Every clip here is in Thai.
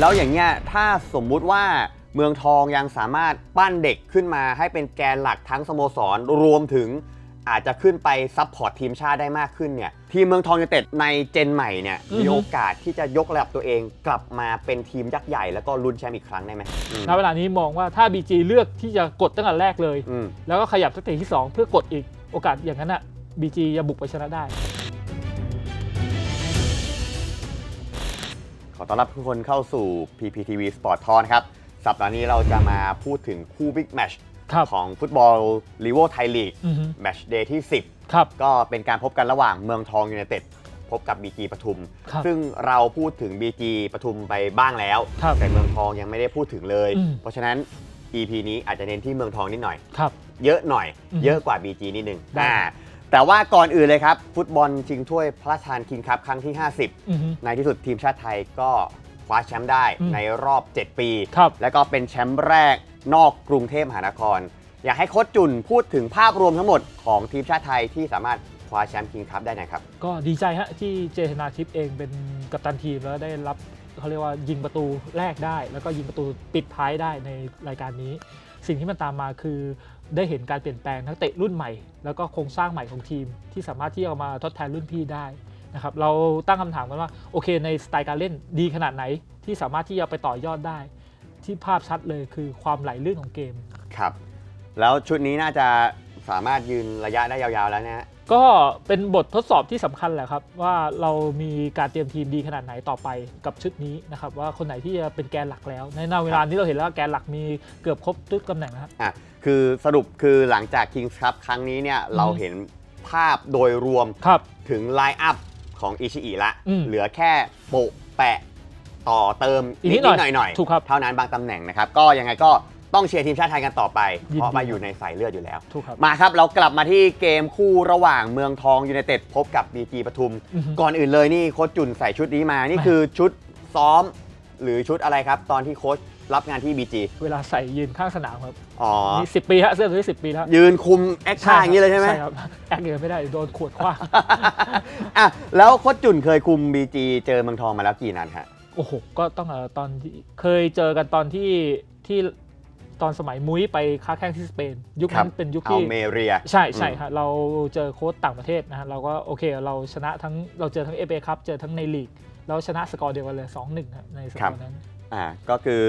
แล้วอย่างเงี้ยถ้าสมมุติว่าเมืองทองยังสามารถปั้นเด็กขึ้นมาให้เป็นแกนหลักทั้งสโมสรรวมถึงอาจจะขึ้นไปซับพอร์ตทีมชาติได้มากขึ้นเนี่ยทีมเมืองทองยูไนเต็ดในเจนใหม่เนี่ยอือฮึมีโอกาสที่จะยกระดับตัวเองกลับมาเป็นทีมยักษ์ใหญ่แล้วก็ลุ้นแชมป์อีกครั้งได้ไหมอืมณเวลานี้มองว่าถ้า BG เลือกที่จะกดตั้งแต่แรกเลยอืมแล้วก็ขยับสเตจที่ 2 เพื่อกดอีกโอกาสอย่างนั้นอะ BG จะบุกไปชนะได้ ขอต้อนรับทุกคนเข้าสู่ PPTV Sport Talk นะครับ สัปดาห์นี้เราจะมาพูดถึงคู่บิ๊กแมชครับของฟุตบอลลีโวไทยลีกอือฮึ แมชเดย์ที่ครับ10ก็เป็นการพบกันระหว่างเมืองทองยูไนเต็ดพบกับ BG ปทุม ครับซึ่งเราพูดถึง BG ปทุมไปบ้างแล้ว ครับแต่เมืองทองยังไม่ได้พูดถึงเลย อืม เพราะฉะนั้น EP นี้อาจจะเน้นที่เมืองทองนิดหน่อย ครับ เยอะหน่อย อืมเยอะกว่า BG นิดนึงได้อ่า แต่ว่าก่อนอื่นเลยครับ ฟุตบอลชิงถ้วยพระราชทานคิงส์คัพครั้งที่50อือฮึในที่สุดทีมชาติไทยก็คว้าแชมป์ได้อืมในรอบ 7 ปี ครับ แล้วก็เป็นแชมป์แรกนอกกรุงเทพมหานคร อยากให้โค้ชจุนพูดถึงภาพรวมทั้งหมดของทีมชาติไทยที่สามารถคว้าแชมป์คิงส์คัพได้หนะครับ ก็ดีใจฮะที่เจชนาทิพย์เองเป็นกัปตันทีมแล้วได้รับเขาเรียกว่ายิงประตูแรกได้ แล้วก็ยิงประตูปิดท้ายได้ในรายการนี้ สิ่งที่มันตามมาคือได้เห็นการเปลี่ยนแปลงนักเตะรุ่นใหม่ แล้วก็โครงสร้างใหม่ของทีม ที่สามารถที่จะมาทดแทนรุ่นพี่ได้นะครับเราตั้งคำถามกันว่าโอเคในสไตล์การเล่นดีขนาดไหนที่สามารถที่จะไปต่อยอดได้ ที่ภาพชัดเลยคือความไหลลื่นของเกมครับ แล้วชุดนี้น่าจะสามารถยืนระยะได้ยาวๆแล้วนะฮะ ก็เป็นบททดสอบที่สำคัญแหละครับ ว่าเรามีการเตรียมทีมดีขนาดไหนต่อไปกับชุดนี้นะครับ ว่าคนไหนที่จะเป็นแกนหลักแล้ว ในนาเวลานี้เราเห็นแล้วว่าแกนหลักมีเกือบครบทุกตำแหน่งนะครับอะคือสรุปคือหลังจากคิงส์คัพครั้งนี้เนี่ยเราเห็นภาพโดยรวมครับถึงไลน์อัพของอิชิอิละอืมเหลือแค่โปะแปะต่อเติมอีกนินิดดหน่อยๆหน่อยหน่อยๆถูกครับเท่านั้นบางตำแหน่งนะครับ ก็ยังไงก็ ต้องเชียร์ทีมชาติไทยกันต่อไป ยินดี เพราะมาอยู่ในสายเลือดอยู่แล้ว ถูกครับ มาครับ เรากลับมาที่เกมคู่ระหว่างเมืองทองยูไนเต็ดพบกับบีจีปทุม อือฮึ ก่อนอื่นเลยนี่โค้ชจุนใส่ชุดนี้มา นี่แม่คือชุดซ้อม หรือชุดอะไรครับ ตอนที่โค้ชรับงานที่บีจีเวลาใส่ยืนข้างสนามครับอ๋อ นี่สิปีฮะเสื้อตัวนี้สิปีแล้วยืนคุมแอคท่าอย่างนี้เลยใช่ไหม ใช่ครับแอคเงินไม่ได้โดนขวดคว้างอะแล้วโค้ชจุนเคยคุมบีจีเจอเมืองทองมาแล้วกี่นัดฮะ โอ้โหก็ต้องเอ่อตอนที่เคยเจอกันตอนที่ที่ ตอนสมัยมุ้ยไปค้าแข่งที่สเปน ยุคครันั้บนเป็นยุคเอาที่เมเรีย ใช่ใช่อืมฮะเราเจอโค้ชต่างประเทศนะฮะเราก็โอเคเราชนะทั้งเราเจอทั้งเอเอครับเจอทั้งในลีกเราชนะสกอร์เดียวกันเลย2-1ครับในสกอร์นั้นอ่าก็คือ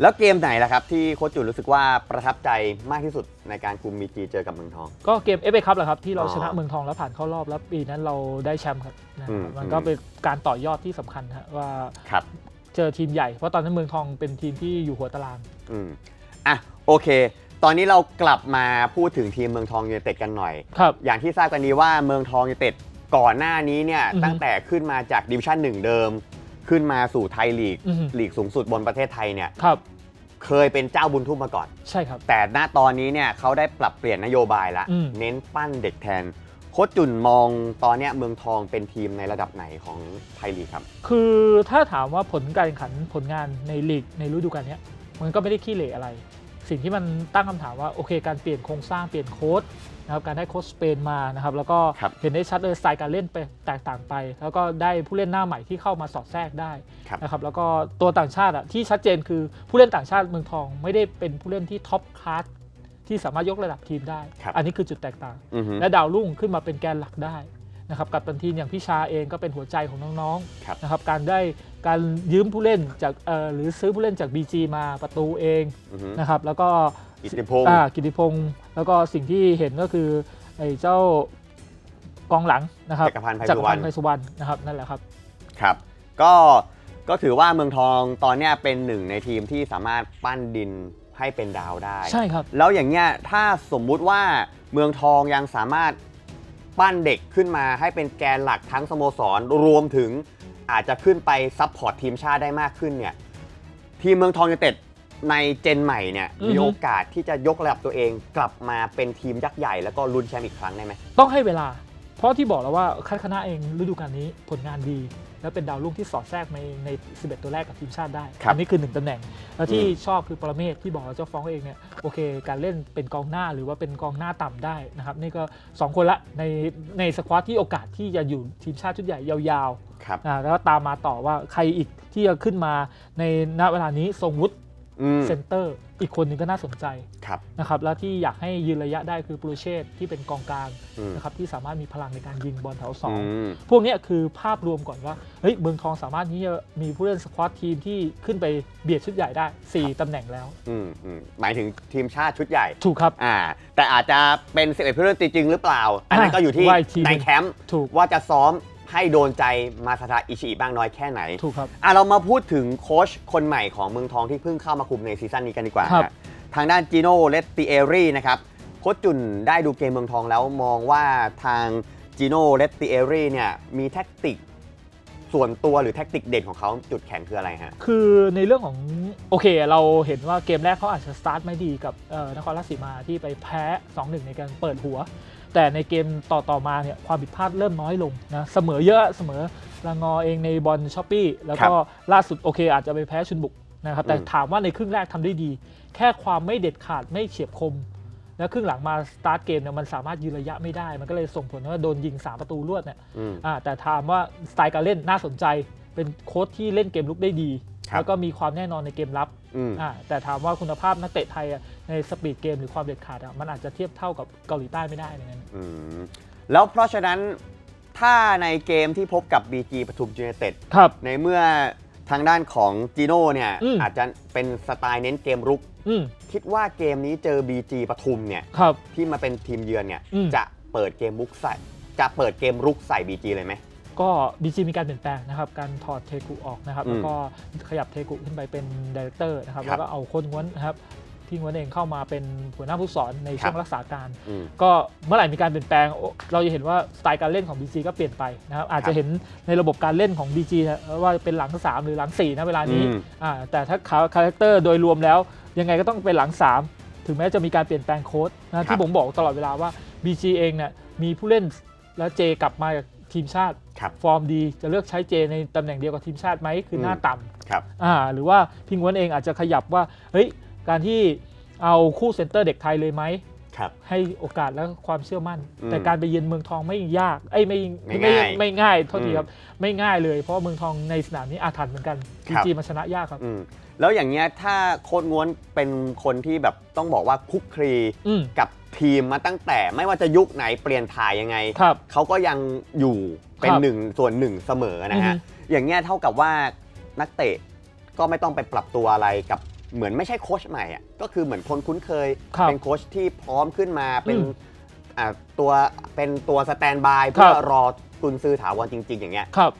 แล้วเกมไหนล่ะครับ ที่โค้ชจุนรู้สึกว่าประทับใจมากที่สุดในการคุมบีจีเจอกับเมืองทอง ก็เกมเอเอครับแหละครับที่เราอ๋อชนะเมืองทองแล้วผ่านเข้ารอบแล้วปีนั้นเราได้แชมป์ครับนะอืมมันก็เป็นการต่อยอดที่สำคัญฮะว่าครับเจอทีมใหญ่เพราะตอนนั้นเมืองทองเป็นทีมที่อยู่หัวตาราง อืมอะโอเค ตอนนี้เรากลับมาพูดถึงทีมเมืองทองยูไนเต็ดกันหน่อย ครับ อย่างที่ทราบกันดีว่าเมืองทองยูไนเต็ดก่อนหน้านี้เนี่ยอือฮึตั้งแต่ขึ้นมาจากดิวิชั่นหนึ่งเดิม ขึ้นมาสู่ไทยลีกอือฮึ ลีกสูงสุดบนประเทศไทยเนี่ยครับ เคยเป็นเจ้าบุญทุ่มมาก่อน ใช่ครับ แต่ณตอนนี้เนี่ยเขาได้ปรับเปลี่ยนนโยบายละอืม เน้นปั้นเด็กแทนโค้ชจุนมองตอนเนี้ยเมืองทองเป็นทีมในระดับไหนของไทยลีกครับ คือถ้าถามว่าผลการแข่งขันผลงานในลีกในฤดูกาลเนี้ยมันก็ไม่ได้ขี้เหร่อะไร สิ่งที่มันตั้งคำถามว่าโอเค การเปลี่ยนโครงสร้างเปลี่ยนโค้ดนะครับการได้โค้ชสเปนมานะครับแล้วก็ครับเห็นได้ชัดเลยสไตล์การเล่นไปแตกต่างไป แล้วก็ได้ผู้เล่นหน้าใหม่ที่เข้ามาสอดแทรกได้ครับนะครับแล้วก็ตัวต่างชาติอะที่ชัดเจนคือผู้เล่นต่างชาติเมืองทอง ไม่ได้เป็นผู้เล่นที่ท็อปคลาสที่สามารถยกระดับทีมได้ครับอันนี้คือจุดแตกต่างอือฮึและดาวรุ่งขึ้นมาเป็นแกนหลักได้ นะครับกับตันทีมอย่างพี่ชาเองก็เป็นหัวใจของน้องครับๆนะครับการได้การยืมผู้เล่นจากเอ่อหรือซื้อผู้เล่นจาก BG มาประตูเองอือฮึนะครับแล้วก็กิตติพงศ์อ่ากิติพงศ์แล้วก็สิ่งที่เห็นก็คือไอ้เจ้ากองหลังนะครับจักรพันธ์ไพจักสุรวรพัรนณธ์ไพสุวรรณนะครับนั่นแหละครับครับ ก็ก็ถือว่าเมืองทองตอนเนี้ยเป็นหนึ่งในทีมที่สามารถปั้นดินให้เป็นดาวได้ ใช่ครับ แล้วอย่างเงี้ยถ้าสมมุติว่าเมืองทองยังสามารถ ปั้นเด็กขึ้นมาให้เป็นแกนหลักทั้งสโมสร รวมถึงอาจจะขึ้นไปซับพอร์ตทีมชาติได้มากขึ้นเนี่ยทีมเมืองทองยูไนเต็ดในเจนใหม่เนี่ยอือฮึมีโอกาสที่จะยกระดับตัวเองกลับมาเป็นทีมยักษ์ใหญ่แล้วก็ลุ้นแชมป์อีกครั้งได้ไหมต้องให้เวลา เพราะที่บอกแล้วว่าคัดคณะเองฤดูกาลนี้ผลงานดี และเป็นดาวรุ่งที่สอดแทรกในใน 11 ตัวแรกกับทีมชาติได้ครับอันี้คือหนึ่งตำแหน่ง แล้วที่อืมชอบคือปรเมศที่บอกว่าเจ้าฟ้องเองเนี่ยโอเค การเล่นเป็นกองหน้าหรือว่าเป็นกองหน้าต่ำได้นะครับนี่ก็สองคนละในในสควอตที่โอกาสที่จะอยู่ทีมชาติชุดใหญ่ยาวๆครับอ่าแล้วก็ตามมาต่อว่าใครอีกที่จะขึ้นมาในณเวลานี้ทรงวุฒิอืมเซนเตอร์ อีกคนหนึ่งก็น่าสนใจครับนะครับแล้วที่อยากให้ยืนระยะได้คือปรูเชตที่เป็นกองกลางอืมนะครับที่สามารถมีพลังในการยิงบอลแถวสออืงมพวกเนี้ยคือภาพรวมก่อนว่าเฮ้ยเมืองทองสามารถที่จะมีผู้เล่นสควอตทีมที่ขึ้นไปเบียดชุดใหญ่ได้ 4ตำแหน่งแล้วอืมอืมหมายถึงทีมชาติชุดใหญ่ถูกครับอ่าแต่อาจจะเป็น11ผู้เล่นจริงหรือเปล่าอันนั้นก็อยู่ที่ว่าอีกทีหนึ่งในแคมป์ถูกว่าจะซ้อม ให้โดนใจมาซาทาอิชิอิบ้างน้อยแค่ไหนถูกครับ อะเรามาพูดถึงโค้ชคนใหม่ของเมืองทองที่เพิ่งเข้ามาคุมในซีซั่นนี้กันดีกว่าครับ ฮะทางด้านจิโน่เลตติเอรีนะครับโค้ชจุนได้ดูเกมเมืองทองแล้วมองว่าทางจิโน่เลตติเอรีเนี่ยมีแท็กติกส่วนตัวหรือแท็กติกเด่นของเขาจุดแข็งคืออะไรฮะ คือในเรื่องของโอเค เราเห็นว่าเกมแรกเขาอาจจะสตาร์ทไม่ดีกับเอ่อนครราชสีมาที่ไปแพ้ 2-1 ในการเปิดหัว แต่ในเกมต่อต่อๆมาเนี่ยความผิดพลาดเริ่มน้อยลงนะเสมอเยอะเสมอลางอเองในบอลช้อปปี้แล้วก็ล่าสุดโอเค อาจจะไปแพ้ชุนบุกนะครับแต่อืมถามว่าในครึ่งแรกทำได้ดี แค่ความไม่เด็ดขาดไม่เฉียบคม แล้วครึ่งหลังมาสตาร์ทเกมเนี่ยมันสามารถยืนระยะไม่ได้ มันก็เลยส่งผลว่าโดนยิงสามประตูรวดเนี่ยอืมอ่าแต่ถามว่าสไตล์การเล่นน่าสนใจ เป็นโค้ชที่เล่นเกมลุกได้ดีครับแล้วก็มีความแน่นอนในเกมรับอืมอ่าแต่ถามว่าคุณภาพนักเตะไทยอะในสปีดเกมหรือความเด็ดขาดอะมันอาจจะเทียบเท่ากับเกาหลีใต้ไม่ได้เหมือนกันอืมแล้วเพราะฉะนั้นถ้าในเกมที่พบกับ BG ปทุมยูไนเต็ดครับในเมื่อทางด้านของจีโน่เนี่ยอืมอาจจะเป็นสไตล์เน้นเกมรุกอืมคิดว่าเกมนี้เจอ BG ปทุมเนี่ยครับที่มาเป็นทีมเยือนเนี่ยอืมจะเปิดเกมรุกใส่จะเปิดเกมรุกใส่ BG เลยไหม ก็บีจีมีการเปลี่ยนแปลงนะครับการถอดเทกุออกนะครับอืมแล้วก็ขยับเทกุขึ้นไปเป็นดีเรคเตอร์นะครับครับแล้วก็เอาโคนง้วนนะครับที่ง้วนเองเข้ามาเป็นหัวหน้าผู้สอนในช่วงครับรักษาการ อืม ก็เมื่อไหร่มีการเปลี่ยนแปลงโอ้เราจะเห็นว่าสไตล์การเล่นของ BG ก็เปลี่ยนไปนะครับอาจครัจะบเห็นในระบบการเล่นของ BG นะว่าเป็นหลัง 3 หรือหลัง4นะเวลานี้อืม อ่าแต่ถ้าคาแรคเตอร์โดยรวมแล้ว ยังไงก็ต้องเป็นหลัง 3 ถึงแม้จะมีการเปลี่ยนแปลงโค้ดนะที่ผมบอกตลอดเวลาว่า BG เองเนี่ยมีผู้เล่นและเจกลับมาจาก ทีมชาติครับฟอร์มดีจะเลือกใช้เจในตำแหน่งเดียวกับทีมชาติไหมคือหน้าอืมต่ำครับอ่าหรือว่าพิงวนเองอาจจะขยับว่าเฮ้ยการที่เอาคู่เซนเตอร์เด็กไทยเลยไหม ครับให้โอกาสและความเชื่อมั่น อืมแต่การไปเยือนเมืองทองไม่ยากไอ้ยไม่ไม่ไม่ง่ายไม่ง่ายโทษทีอืมครับไม่ง่ายเลย เพราะว่าเมืองทองในสนามนี้อาถรรพ์เหมือนกันคจีรับ จีมาชนะยากครับ อืมแล้วอย่างเงี้ยถ้าโค้ดง้วนเป็นคนที่แบบต้องบอกว่าคลุกคลีอืมกับทีมมาตั้งแต่ไม่ว่าจะยุคไหนเปลี่ยนถ่ายยังไง ครับ เขาก็ยังอยู่เป็นครับหนึ่งส่วนหนึ่งเสมอนะฮะ อือฮึ อย่างเงี้ยเท่ากับว่านักเตะก็ไม่ต้องไปปรับตัวอะไรกับ เหมือนไม่ใช่โค้ชใหม่อะก็คือเหมือนคนคุ้นเคย ครับ เป็นโค้ชที่พร้อมขึ้นมาเป็นอืมอ่าตัวเป็นตัวสแตนบายครัเพื่อบรอกุนซือถาวรจริง ๆ อย่างเงี้ย ครับ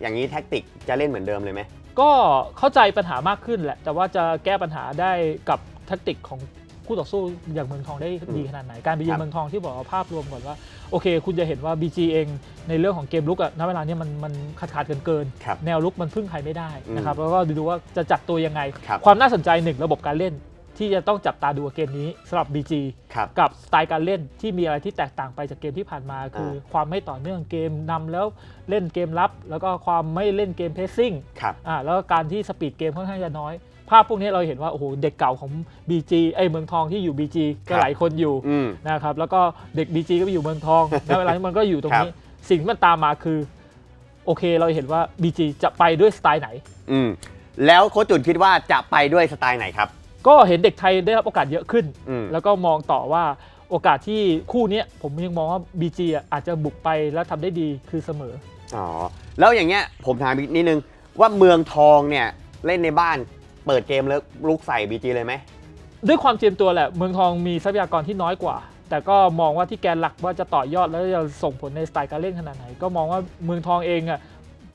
อย่างนี้แท็กติกจะเล่นเหมือนเดิมเลยไหม ก็เข้าใจปัญหามากขึ้นแหละ แต่ว่าจะแก้ปัญหาได้กับแทคติกของ คู่ต่อสู้อย่างเมืองทองได้ดีขนาดไหน การไปเยืครัอนบเมืองทองที่บอกว่าภาพรวมก่อนว่า โอเค คุณจะเห็นว่า BG เองในเรื่องของเกมลุกอะณเวลานี้มันมันขาดขาดเกินเกินๆครับแนวลุกมันพึ่งใครไม่ได้นะครับอืมแล้วก็ดูว่าจะจัดตัวยังไงครับความน่าสนใจหนึ่งระบบการเล่นที่จะต้องจับตาดูกับเกมนี้สำหรับ BG ครับกับสไตล์การเล่นที่มีอะไรที่แตกต่างไปจากเกมที่ผ่านมา คืออาความไม่ต่อเนื่องเกมนำแล้วเล่นเกมรับ แล้วก็ความไม่เล่นเกมเพสซิ่งครับอ่าแล้วก็การที่สปีดเกมค่อนข้างจะน้อย ภาพพวกนี้เราเห็นว่าโอ้โหเด็กเก่าของ BG ไอยเมืองทองที่อยู่ BG ก็หลายคนอยู่อืม นะครับแล้วก็เด็ก BG ก็ไปอยู่เมืองทองแล้วเวลานี้มันก็อยู่ตรงนี้ครัสิ่งที่มันตามมาคือ โอเคเราเห็นว่า BG จะไปด้วยสไตล์ไหน อืมแล้วโค้ชจุนคิดว่าจะไปด้วยสไตล์ไหนครับ ก็เห็นเด็กไทยได้รับโอกาสเยอะขึ้น อืม แล้วก็มองต่อว่าโอกาสที่คู่เนี้ยผมยังมองว่า BG อะอาจจะบุกไปแล้วทำได้ดีคือเสมอ อ๋อ แล้วอย่างเงี้ยผมถามอีกนิดนึงว่าเมืองทองเนี่ยเล่นในบ้าน เปิดเกมแล้วลุกใส่บีจีเลยไหม ด้วยความเตรียมตัวแหละ เมืองทองมีทรัพยากรที่น้อยกว่า แต่ก็มองว่าที่แกนหลักว่าจะต่อยอดแล้วจะส่งผลในสไตล์การเล่นขนาดไหน ก็มองว่าเมืองทองเองอะ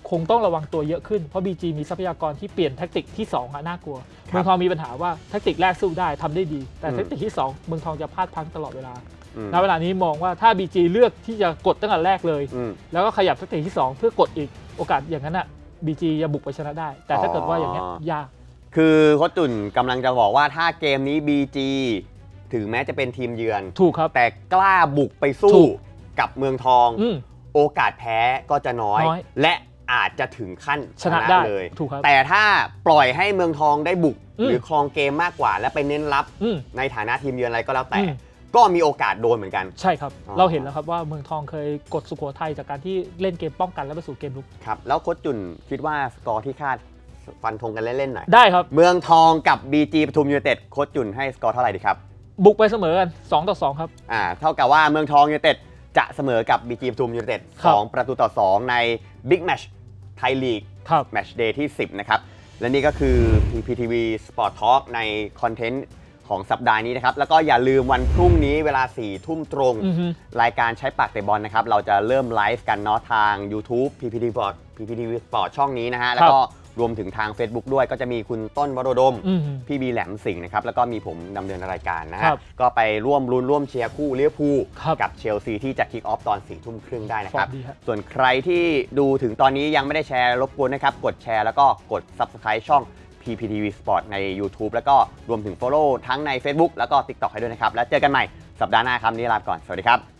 คงต้องระวังตัวเยอะขึ้น เพราะ BG มีทรัพยากรที่เปลี่ยนแทคติกที่2อะน่ากลัว เมืองทองมีปัญหาว่าแทคติกแรกสู้ได้ทำได้ดี แต่อืมแทคติกที่สองเมืองทองจะพลาดพลั้งตลอดเวลาอืมณเวลานี้มองว่าถ้า BG เลือกที่จะกดตั้งแต่แรกเลยอืมแล้วก็ขยับสเตจที่ 2 เพื่อกดอีกโอกาสอย่างนั้นอะบีจีจะบุกไปชนะได้ แต่ถ้าเกิดว่าอย่างเงี้ยอ๋อยาก คือโค้ชจุนกำลังจะบอกว่าถ้าเกมนี้ BG ถึงแม้จะเป็นทีมเยือน ถูกครับ แต่กล้าบุกไปสู้ถูก กับเมืองทอง อืม โอกาสแพ้ก็จะน้อย น้อย และอาจจะถึงขั้นชนะได้เลย ถูกครับ แต่ถ้าปล่อยให้เมืองทองได้บุก อืม หรือครองเกมมากกว่า และไปเน้นรับอืม ในฐานะทีมเยือนอะไรก็แล้วแต่ อืม ก็มีโอกาสโดนเหมือนกัน ใช่ครับ อ๋อ เราเห็นแล้วครับว่าเมืองทองเคยกดสุโขทัยจากการที่เล่นเกมป้องกันแล้วไปสู่เกมลุก ครับ แล้วโค้ชจุนคิดว่าสกอร์ที่คาด ฟันธงกันเล่นๆหน่อย ได้ครับ เมืองทองกับ BG ปทุมยูไนเต็ดโค้ชจุนให้สกอร์เท่าไหร่ดีครับ บุกไปเสมอกัน2ต่อ2ครับ อ่า เท่ากับว่าเมืองทองยูไนเต็ดจะเสมอกับ BG ปทุมยูไนเต็ดครับ2ประตูต่อ2ในบิ๊กแมชไทยลีก ครับ แมชเดย์ที่ 10 นะครับ และนี่ก็คือ PPTV Sport Talk ในคอนเทนต์ของสัปดาห์นี้นะครับ แล้วก็อย่าลืมวันพรุ่งนี้เวลา 4 ทุ่มตรง อือฮึ รายการใช้ปากเตะบอลนะครับ เราจะเริ่มไลฟ์กันเนาะทาง YouTube PPTV Sport PPTV Sport ช่องนี้นะฮะ แล้วก็ รวมถึงทาง Facebook ด้วยก็จะมีคุณต้นวโรดม อืม พี่บีแหลมสิงห์นะครับ แล้วก็มีผมดำเนินรายการนะครัฮะบก็ไปร่วมรุ้นร่วมเชียร์คู่เลี้ยวภูลครับกับเชลซีที่จะคิกออฟตอน4ทุ่มครึ่งได้นะฟอคร์รับมดีครับ ส่วนใครที่ดูถึงตอนนี้ยังไม่ได้แชร์รบกวนนะครับ กดแชร์แล้วก็กด Subscribe ช่อง PPTV Sport ใน YouTube แล้วก็รวมถึง Follow ทั้งใน Facebook แล้วก็ TikTok ให้ด้วยนะครับ แล้วเจอกันใหม่สัปดาห์หน้าครับวันนี้ลาไปก่อน สวัสดีครับ